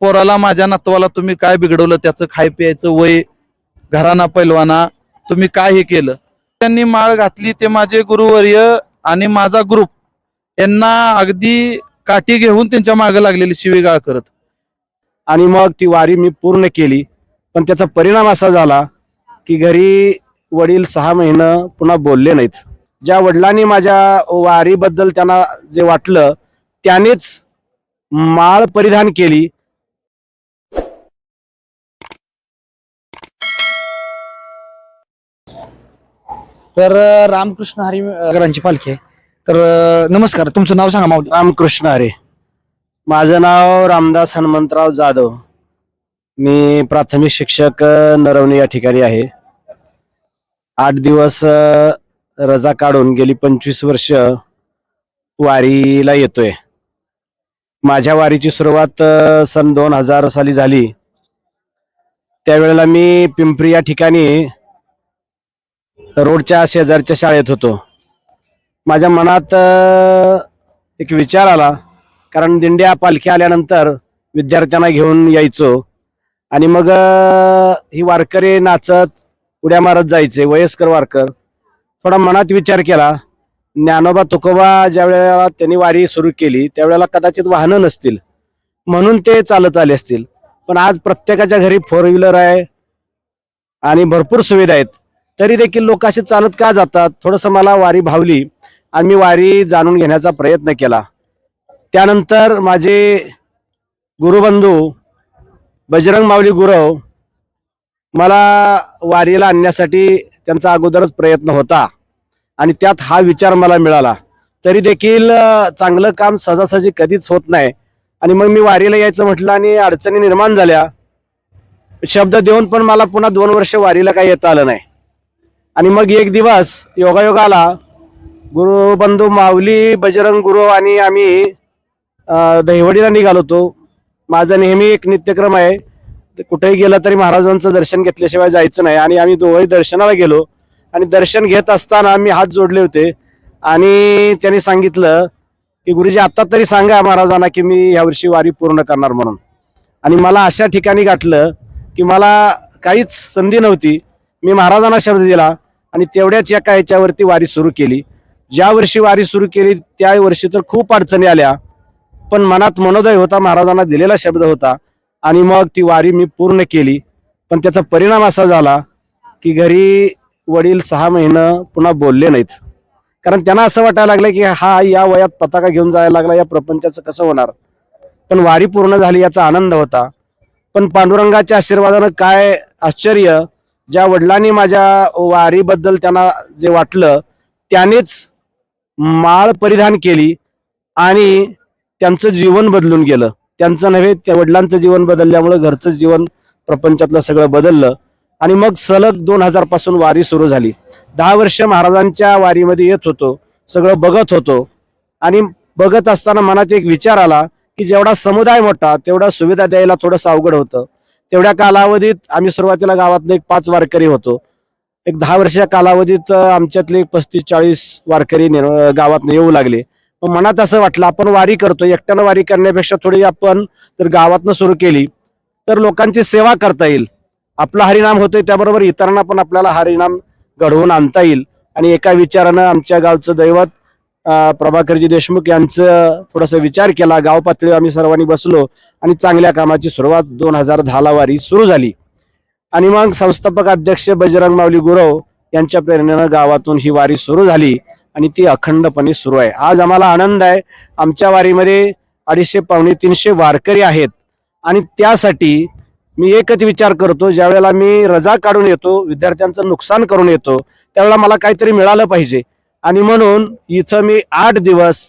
पोराला माझ्या नातवाला तुम्ही काय बिघडवलं? त्याचं खाय प्यायचं वय घराना पैलवाना तुम्ही काय हे केलं? त्यांनी माळ घातली ते माझे गुरुवर्य आणि माझा ग्रुप यांना अगदी काठी घेऊन त्यांच्या मागे लागलेली शिवीगाळ करत. आणि मग ती वारी मी पूर्ण केली. पण त्याचा परिणाम असा झाला की घरी वडील सहा महिनं पुन्हा बोलले नाहीत. ज्या वडिलांनी माझ्या वारीबद्दल त्यांना जे वाटलं त्यानेच माळ परिधान केली. तर रामकृष्ण हरी नगरांची पालखी आहे. तर नमस्कार तुमचं नाव सांगा माऊली. रामकृष्ण हरे. माझं नाव रामदास हनुमंतराव जाधव. मी प्राथमिक शिक्षक अ, नरवणे या ठिकाणी आहे. आठ दिवस अ, रजा काढून गेली पंचवीस वर्ष वारीला येतोय. माझ्या वारीची सुरुवात अ, सन दोन हजार साली झाली. त्यावेळेला मी पिंपरी या ठिकाणी रोडच्या शेजारच्या शाळेत होतो. माझ्या मनात एक विचार आला. कारण दिंड्या पालखी आल्यानंतर विद्यार्थ्यांना घेऊन यायचो. आणि मग ही वारकरी नाचत उड्या मारत जायचे वयस्कर वारकर. थोडा मनात विचार केला. ज्ञानोबा तुकोबा ज्या वेळेला त्यांनी वारी सुरू केली त्यावेळेला कदाचित वाहनं नसतील. म्हणून ते चालत आले असतील. पण आज प्रत्येकाच्या घरी फोर व्हीलर आहे. आणि भरपूर सुविधा आहेत. तरी देखील लोक असे चालत का जातात? थोडंसं मला वारी भावली आणि मी वारी जाणून घेण्याचा प्रयत्न केला. त्यानंतर माझे गुरुबंधू बजरंग माऊली गुरव मला वारीला आणण्यासाठी त्यांचा अगोदरच प्रयत्न होता आणि त्यात हा विचार मला मिळाला. तरी देखील चांगलं काम सहजासहजी कधीच होत नाही. आणि मग मी वारीला यायचं म्हटलं आणि अडचणी निर्माण झाल्या. शब्द देऊन पण मला पुन्हा दोन वर्ष वारीला काही येता आलं नाही. आणि मग एक दिवस योगायोग आला गुरुबंधू माऊली बजरंग गुरु आणि आम्ही दहिवडीला निघालो होतो. माझा नेहमी एक नित्यक्रम आहे. कुठेही गेलं तरी महाराजांचं दर्शन घेतल्याशिवाय जायचं नाही. आणि आम्ही दोघंही दर्शनाला गेलो. आणि दर्शन घेत असताना आम्ही हात जोडले होते. आणि त्यांनी सांगितलं की गुरुजी आत्ता तरी सांगा महाराजांना की मी यावर्षी वारी पूर्ण करणार म्हणून. आणि मला अशा ठिकाणी गाठलं की मला काहीच संधी नव्हती. मी महाराजांना शब्द दिला. आणि तेवढ्याच एका याच्यावरती वारी सुरू केली. ज्या वर्षी वारी सुरू केली त्या वर्षी तर खूप अडचणी आल्या. पण मनात मनोदय होता महाराजांना दिलेला शब्द होता आणि मग ती वारी मी पूर्ण केली. पण त्याचा परिणाम असा झाला की घरी वडील सहा महिनं पुन्हा बोलले नाहीत. कारण त्यांना असं वाटायला लागलं की हा या वयात पताका घेऊन जायला लागला या प्रपंचाचं कसं होणार? पण वारी पूर्ण झाली याचा आनंद होता. पण पांडुरंगाच्या आशीर्वादानं काय आश्चर्य ज्या वडिलांनी माझ्या वारीबद्दल त्यांना जे वाटलं त्यानेच माळ परिधान केली आणि त्यांचं जीवन बदलून गेलं. त्यांचं नव्हे त्या वडिलांचं जीवन बदलल्यामुळं घरचं जीवन प्रपंचातलं सगळं बदललं आणि मग सलग दोन हजारपासून वारी सुरू झाली. दहा वर्ष महाराजांच्या वारीमध्ये येत होतो सगळं बघत होतो आणि बघत असताना मनात एक विचार आला की जेवढा समुदाय मोठा तेवढा सुविधा द्यायला थोडंसं अवघड होतं. तेवढ्या कालावधीत आम्ही सुरुवातीला गावातले एक पाच वारकरी होतो. एक दहा वर्षाच्या कालावधीत आमच्यातले एक पस्तीस चाळीस वारकरी निर्- गावात येऊ लागले. मग मनात असं वाटलं आपण वारी करतो एकट्यानं वारी करण्यापेक्षा थोडी आपण जर गावातनं सुरू केली तर लोकांची सेवा करता येईल. आपलं हरिनाम होतोय त्याबरोबर इतरांना पण आपल्याला हरिनाम घडवून आणता येईल. आणि एका विचारानं आमच्या गावचं दैवत प्रभाकरजी देशमुख यांचं थोडासा विचार केला. गाव पातळीवर आम्ही सर्वांनी बसलो. आणि चांगल्या कामाची सुरुवात दोन हजार दहाला वारी सुरू झाली. आणि मग संस्थापक अध्यक्ष बजरंग माऊली गुरव यांच्या प्रेरणेनं गावातून ही वारी सुरू झाली आणि ती अखंडपणे सुरू आहे. आज आम्हाला आनंद आहे. आमच्या वारीमध्ये अडीचशे पावणे तीनशे वारकरी आहेत. आणि त्यासाठी मी एकच विचार करतो ज्यावेळेला मी रजा काढून येतो विद्यार्थ्यांचं नुकसान करून येतो त्यावेळेला मला काहीतरी मिळालं पाहिजे. आणि म्हणून इथं मी आठ दिवस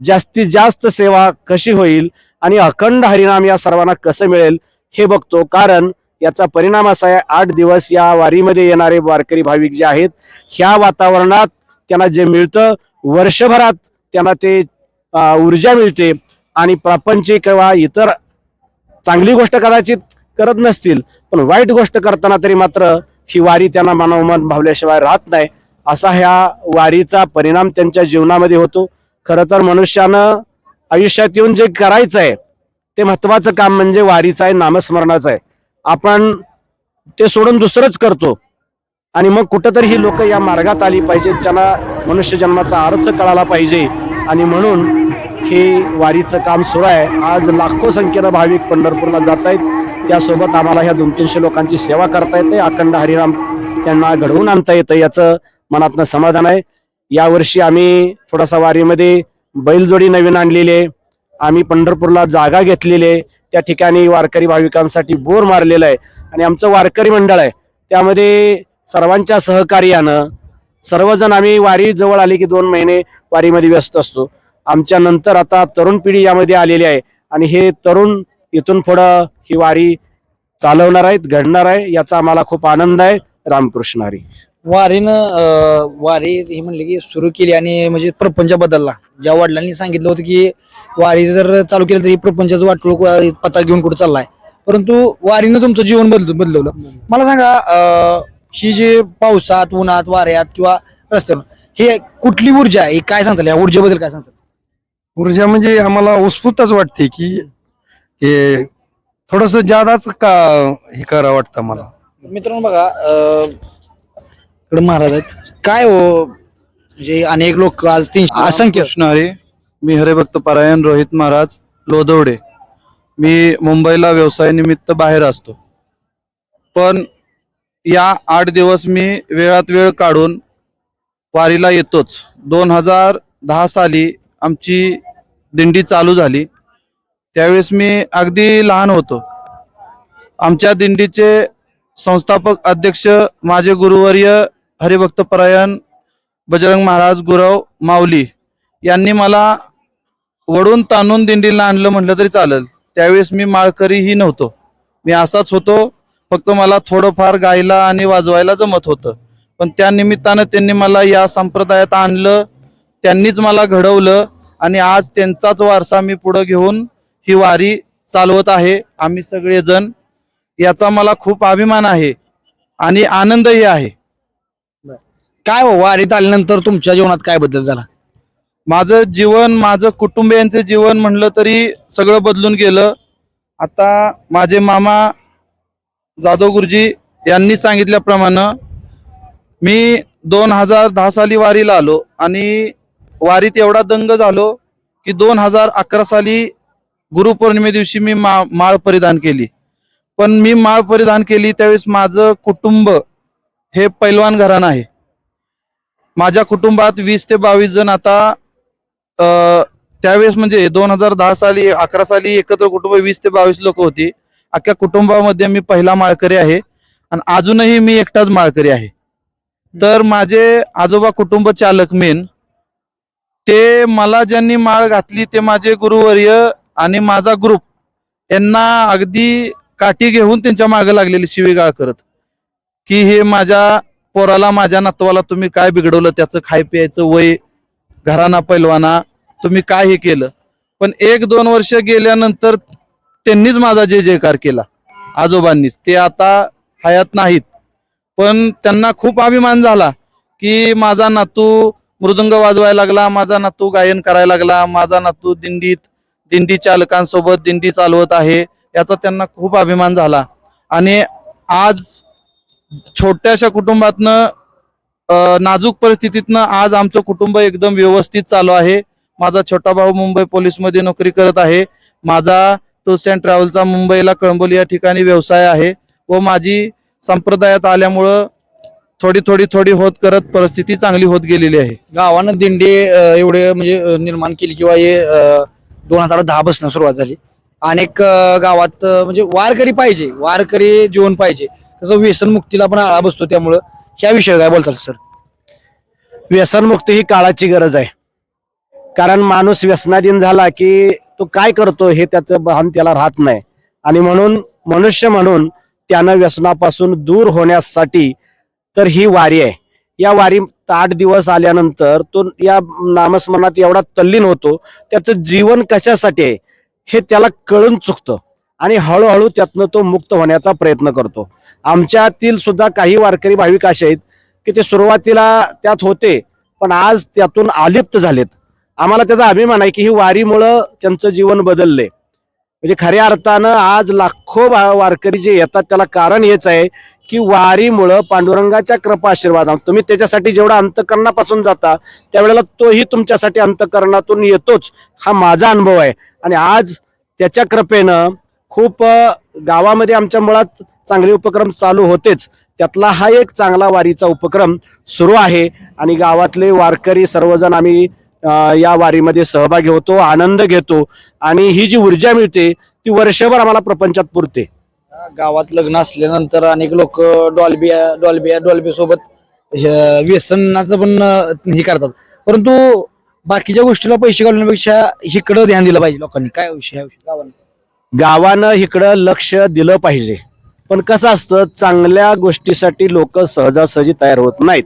जास्तीत जास्त सेवा कशी होईल आणि अखंड हरिनाम या सर्वांना कसं मिळेल हे बघतो. कारण याचा परिणाम असा आहे आठ दिवस या वारीमध्ये येणारे वारकरी भाविक जे आहेत ह्या वातावरणात त्यांना जे मिळतं वर्षभरात त्यांना ते ऊर्जा मिळते आणि प्रापंचिक किंवा इतर चांगली गोष्ट कदाचित करत नसतील पण वाईट गोष्ट करताना तरी मात्र ही वारी त्यांना मनोमन भावल्याशिवाय राहत नाही. असा ह्या वारीचा परिणाम त्यांच्या जीवनामध्ये होतो. खरं तर मनुष्यानं आयुष्यात येऊन जे करायचं आहे ते महत्वाचं काम म्हणजे वारीचं आहे नामस्मरणाचं आहे. आपण ते सोडून दुसरंच करतो. आणि मग कुठंतरी ही लोक या मार्गात आली पाहिजेत ज्यांना मनुष्य जन्माचा अर्थ कळाला पाहिजे. आणि म्हणून हे वारीचं काम सुरू आहे. आज लाखो संख्येनं भाविक पंढरपूरला जात आहेत. त्यासोबत आम्हाला ह्या दोन तीनशे लोकांची सेवा करता येते. अखंड हरिराम त्यांना घडवून आणता येतं याचं मनातनं समाधान आहे. यावर्षी आम्ही थोडासा वारीमध्ये बैलजोडी नवीन आणलेली आहे. आम्ही पंढरपूरला जागा घेतलेली आहे. त्या ठिकाणी वारकरी भाविकांसाठी बोर मारलेलं आहे. आणि आमचं वारकरी मंडळ आहे. त्यामध्ये सर्वांच्या सहकार्यानं सर्वजण आम्ही वारी जवळ आले की दोन महिने वारीमध्ये व्यस्त असतो. आमच्या नंतर आता तरुण पिढी यामध्ये आलेली आहे. आणि हे तरुण इथून पुढं ही वारी चालवणार आहेत घडणार आहे याचा आम्हाला खूप आनंद आहे. रामकृष्ण हरी. वारीनं वारी ही म्हणले की सुरू केली आणि म्हणजे प्रपंच बदलला. ज्या वडिलांनी सांगितलं होतं की वारी जर चालू केलं तरी प्रपंचाचं वाटोळ पत्ता घेऊन कुठे चाललाय. परंतु वारीनं तुमचं जीवन बदल बदलवलं. मला सांगा ही जे पावसात उन्हात वाऱ्यात किंवा रस्त्यावर हे कुठली ऊर्जा आहे? काय सांगताल? या ऊर्जेबद्दल काय सांगताल? ऊर्जा म्हणजे आम्हाला उत्स्फूर्तच वाटते की हे थोडस जादाच का हे करा वाटतं मला मित्रांनो बघा इकडे महाराज आहेत. काय हो? म्हणजे अनेक लोक आज तीनशे असंख्य हरी मी हरिभक्त परायण रोहित महाराज लोधवडे मी मुंबईला व्यवसायानिमित्त बाहेर असतो. पण या आठ दिवस मी वेळात वेळ काढून वारीला येतोच. दोन हजार दहा साली आमची दिंडी चालू झाली. त्यावेळेस मी अगदी लहान होतो. आमच्या दिंडीचे संस्थापक अध्यक्ष माझे गुरुवर्य हरिभक्त परायण बजरंग महाराज गुरव माऊली यांनी मला वडून ताणून दिंडीला आणलं म्हटलं तरी चालेल. त्यावेळेस मी माळकरीही नव्हतो. मी असाच होतो. फक्त मला थोडंफार गायला आणि वाजवायला जमत होतं. पण त्या निमित्तानं त्यांनी मला या संप्रदायात आणलं. त्यांनीच मला घडवलं आणि आज त्यांचाच वारसा मी पुढं घेऊन ही वारी चालवत आहे. आम्ही सगळेजण याचा मला खूप अभिमान आहे आणि आनंदही आहे. काय हो वारीत आल्यानंतर तुमच्या जीवनात काय बदल झाला? माझं जीवन माझं कुटुंबियांचं जीवन म्हणलं तरी सगळं बदलून गेलं. आता माझे मामा जाधव गुरुजी यांनी सांगितल्याप्रमाणे मी दोन हजार दहा साली वारीला आलो आणि वारीत एवढा दंग झालो की दोन हजार अकरा साली गुरुपौर्णिमे दिवशी मी मा माळ परिधान केली. पण मी माळ परिधान केली त्यावेळेस माझं कुटुंब हे पैलवान घराणं आहे. माझ्या कुटुंबात वीस ते बावीस जण आता त्यावेळेस म्हणजे दोन हजार दहा साली अकरा साली एकत्र कुटुंब वीस ते बावीस लोक होती. अख्ख्या कुटुंबामध्ये मी पहिला माळकरी आहे आणि अजूनही मी एकटाच माळकरी आहे. तर माझे आजोबा कुटुंब चालक मेन ते मला ज्यांनी माळ घातली ते माझे गुरुवर्य आणि माझा ग्रुप यांना अगदी काठी घेऊन त्यांच्या मागे लागलेली शिवीगाळ करत की हे माझ्या पोराला माझ्या नातवाला तुम्ही काय बिघडवलं? त्याचं खाय प्यायचं वय घराना पैलवाना तुम्ही काय हे केलं? पण एक दोन वर्ष गेल्यानंतर त्यांनीच माझा जय जयकार केला आजोबांनीच. ते आता हयात नाहीत. पण त्यांना खूप अभिमान झाला की माझा नातू मृदंग वाजवायला लागला माझा नातू गायन करायला लागला माझा नातू दिंडीत दिंडी चालकांसोबत दिंडी चालवत आहे याचा त्यांना खूप अभिमान झाला. आणि आज छोट्याशा कुटुंबातनं नाजूक परिस्थितीतनं आज आमचं कुटुंब एकदम व्यवस्थित चालू आहे. माझा छोटा भाऊ मुंबई पोलीसमध्ये नोकरी करत आहे. माझा टूर्स अँड ट्रॅव्हलचा मुंबईला कळंबोली या ठिकाणी व्यवसाय आहे व माझी संप्रदायात आल्यामुळं थोडी थोडी थोडी होत करत परिस्थिती चांगली होत गेलेली आहे. गावानं दिंडी एवढे म्हणजे निर्माण केली किंवा हे दोन हजार दहा पासून सुरुवात झाली. अनेक गावात म्हणजे वारकरी पाहिजे वारकरी जीवन पाहिजे. तसं व्यसन मुक्तीला पण आळा बसतो त्यामुळं. ह्या विषयी काय बोलतात सर? व्यसनमुक्ती ही काळाची गरज आहे. कारण माणूस व्यसनाधीन झाला की तो काय करतो हे त्याचं भान त्याला राहत नाही. आणि म्हणून मनुष्य म्हणून त्यानं व्यसनापासून दूर होण्यासाठी तर ही वारी आहे. या वारी आठ दिवस आल्यानंतर तो या नामस्मरणात एवढा तल्लीन होतो त्याचं जीवन कशासाठी आहे हे त्याला कळून चुकतं. आणि हळूहळू त्यातनं तो मुक्त होण्याचा प्रयत्न करतो. आमच्यातील सुद्धा काही वारकरी भाविक असे आहेत की ते सुरुवातीला त्यात होते पण आज त्यातून आलिप्त झालेत. आम्हाला त्याचा अभिमान आहे की ही वारीमुळं त्यांचं जीवन बदलले. म्हणजे खऱ्या अर्थानं आज लाखो भा- वारकरी जे येतात त्याला कारण हेच आहे की वारीमुळं पांडुरंगाच्या कृपा आशीर्वाद तुम्ही त्याच्यासाठी जेवढा अंतकरणापासून जाता त्यावेळेला तोही तुमच्यासाठी अंतकरणातून येतोच हा माझा अनुभव आहे. आणि आज त्याच्या कृपेनं खूप गावामध्ये आमच्या मुळात चांगले उपक्रम चालू होतेच. त्यातला हा एक चांगला वारीचा उपक्रम सुरू आहे आणि गावातले वारकरी सर्वजण आम्ही या वारीमध्ये सहभागी होतो आनंद घेतो आणि ही जी ऊर्जा मिळते ती वर्षभर आम्हाला प्रपंचात पुरते. गावात लग्न असल्यानंतर अनेक लोक डॉल्बिया डॉल्बिया डॉल्बी सोबत व्यसनाचं पण हे करतात. परंतु बाकीच्या गोष्टीला पैसे घालण्यापेक्षा इकडं ध्यान दिलं पाहिजे लोकांनी. काय विषय गावाने गावानं इकडं लक्ष दिलं पाहिजे. पण कसं असतं चांगल्या गोष्टीसाठी लोक सहजासहजी तयार होत नाहीत.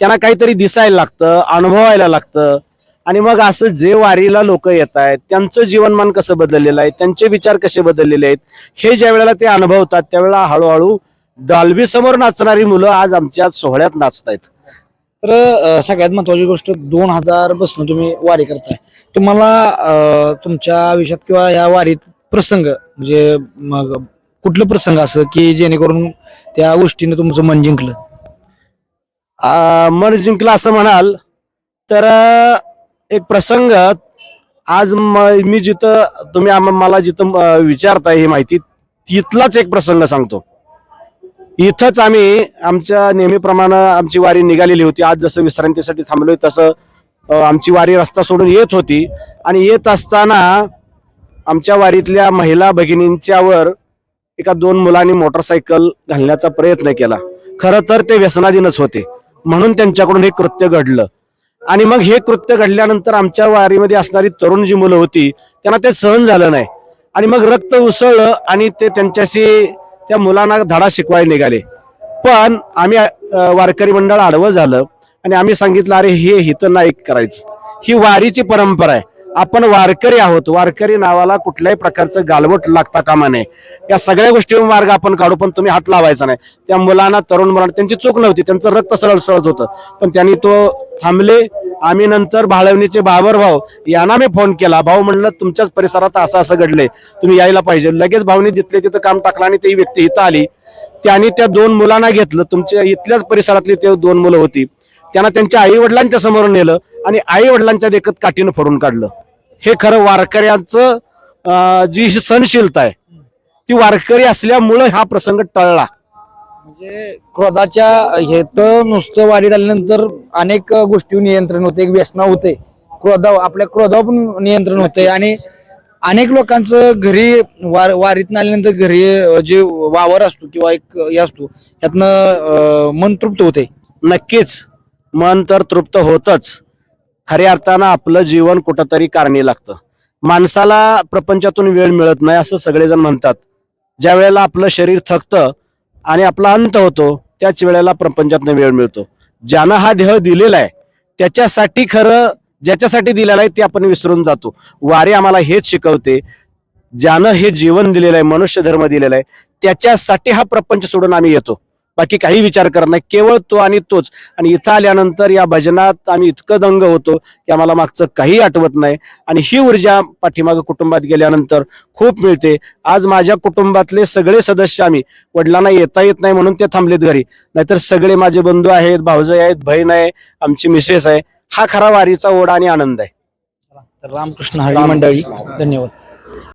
त्यांना काहीतरी दिसायला लागतं अनुभवायला लागतं. आणि मग असं जे वारीला लोक येत आहेत त्यांचं जीवनमान कसं बदललेलं आहे त्यांचे विचार कसे बदललेले आहेत हे ज्या वेळेला ते अनुभवतात त्यावेळेला हळूहळू दालबी समोर नाचणारी मुलं आज आमच्या सोहळ्यात नाचतायत. तर सगळ्यात महत्वाची गोष्ट दोन हजारपासून तुम्ही वारी करताय. तुम्हाला तुमच्या आयुष्यात किंवा या वारीत प्रसंग म्हणजे मग कुठलं प्रसंग असं की जेणेकरून त्या गोष्टीने तुमचं मन जिंकलं? आ, मन जिंकलं असं म्हणाल तर एक प्रसंग आज म- मी जिथं तुम्ही आम- मला जिथं अ, विचारताय ही माहिती तिथलाच एक प्रसंग सांगतो. इथंच आम्ही आमच्या नेहमीप्रमाणे आमची वारी निघालेली होती. आज जसं विश्रांतीसाठी थांबलोय तसं अ, आमची वारी रस्ता सोडून येत होती. आणि येत असताना आमच्या वारीतल्या महिला भगिनींच्यावर एका दोन मुलांनी मोटरसायकल घालण्याचा प्रयत्न केला. खरं तर ते व्यसनाधीनच होते. म्हणून त्यांच्याकडून हे कृत्य घडलं. आणि मग हे कृत्य घडल्यानंतर आमच्या वारीमध्ये असणारी तरुण जी मुलं होती त्यांना ते सहन झालं नाही. आणि मग रक्त उसळलं आणि ते त्यांच्याशी त्या मुलांना धडा शिकवायला निघाले. पण आम्ही वारकरी मंडळ आडवं झालं आणि आम्ही सांगितलं अरे हे हिथं नाही करायचं. ही वारीची परंपरा आहे. आपण वारकरी आहोत. वारकरी नावाला कुठल्याही प्रकारचं गालवट लागता कामा नये. या सगळ्या गोष्टी मार्ग आपण काढू पण तुम्ही हात लावायचा नाही. त्या मुलांना तरुण मुलांना त्यांची चूक नव्हती. त्यांचं रक्त सरळ सळत होतं. पण त्यांनी तो थांबले. आम्ही नंतर भाळवणीचे बाबर भाऊ यांना मी फोन केला. भाऊ म्हणलं तुमच्याच परिसरात असं असं घडले तुम्ही यायला पाहिजे. लगेच भाऊनी जिथले तिथं काम टाकलं आणि ती व्यक्ती इथं आली. त्यांनी त्या दोन मुलांना घेतलं. तुमच्या इथल्याच परिसरातली ते दोन मुलं होती. त्यांना त्यांच्या आई वडिलांच्या समोर नेलं आणि आई वडिलांच्या देखत काठीनं फोडून काढलं. हे खरं वारकऱ्यांचं जी सहनशीलता आहे ती वारकरी असल्यामुळं हा प्रसंग टळला. म्हणजे क्रोधाच्या हे तर नुसतं वारीत आल्यानंतर अनेक गोष्टी नियंत्रण होते एक व्यसना होते. क्रोधा आपल्या क्रोधावर पण नियंत्रण होते आणि अनेक लोकांचं घरी वार वारीत आल्यानंतर घरी जे वावर असतो किंवा एक हे असतो त्यातनं मन तृप्त होते. नक्कीच. मन तर तृप्त होतच. खऱ्या अर्थानं आपलं जीवन कुठंतरी कारणी लागतं. माणसाला प्रपंचातून वेळ मिळत नाही असं सगळेजण म्हणतात. ज्या वेळेला आपलं शरीर थकतं आणि आपला अंत होतो त्याच वेळेला प्रपंचातनं वेळ मिळतो. ज्यानं हा देह दिलेला आहे त्याच्यासाठी खरं ज्याच्यासाठी दिलेला आहे ते आपण विसरून जातो. वारी आम्हाला हेच शिकवते ज्यानं हे जीवन दिलेलं आहे मनुष्य धर्म दिलेला आहे त्याच्यासाठी हा प्रपंच सोडून आम्ही येतो. बाकी काही विचार करत नाही. केवळ तो आणि तोच. आणि इथं आल्यानंतर या भजनात आम्ही इतकं दंग होतो की आम्हाला मागचं काही आठवत नाही. आणि ही ऊर्जा पाठीमागं कुटुंबात गेल्यानंतर खूप मिळते. आज माझ्या कुटुंबातले सगळे सदस्य आम्ही. वडिलांना येता येत नाही म्हणून ते थांबलेत घरी. नाहीतर सगळे माझे बंधू आहेत भाऊजाई आहेत बहीण आहे आमची मिसेस आहे. हा खरा वारीचा ओढा आणि आनंद आहे. तर रामकृष्ण हरी मंडळी धन्यवाद.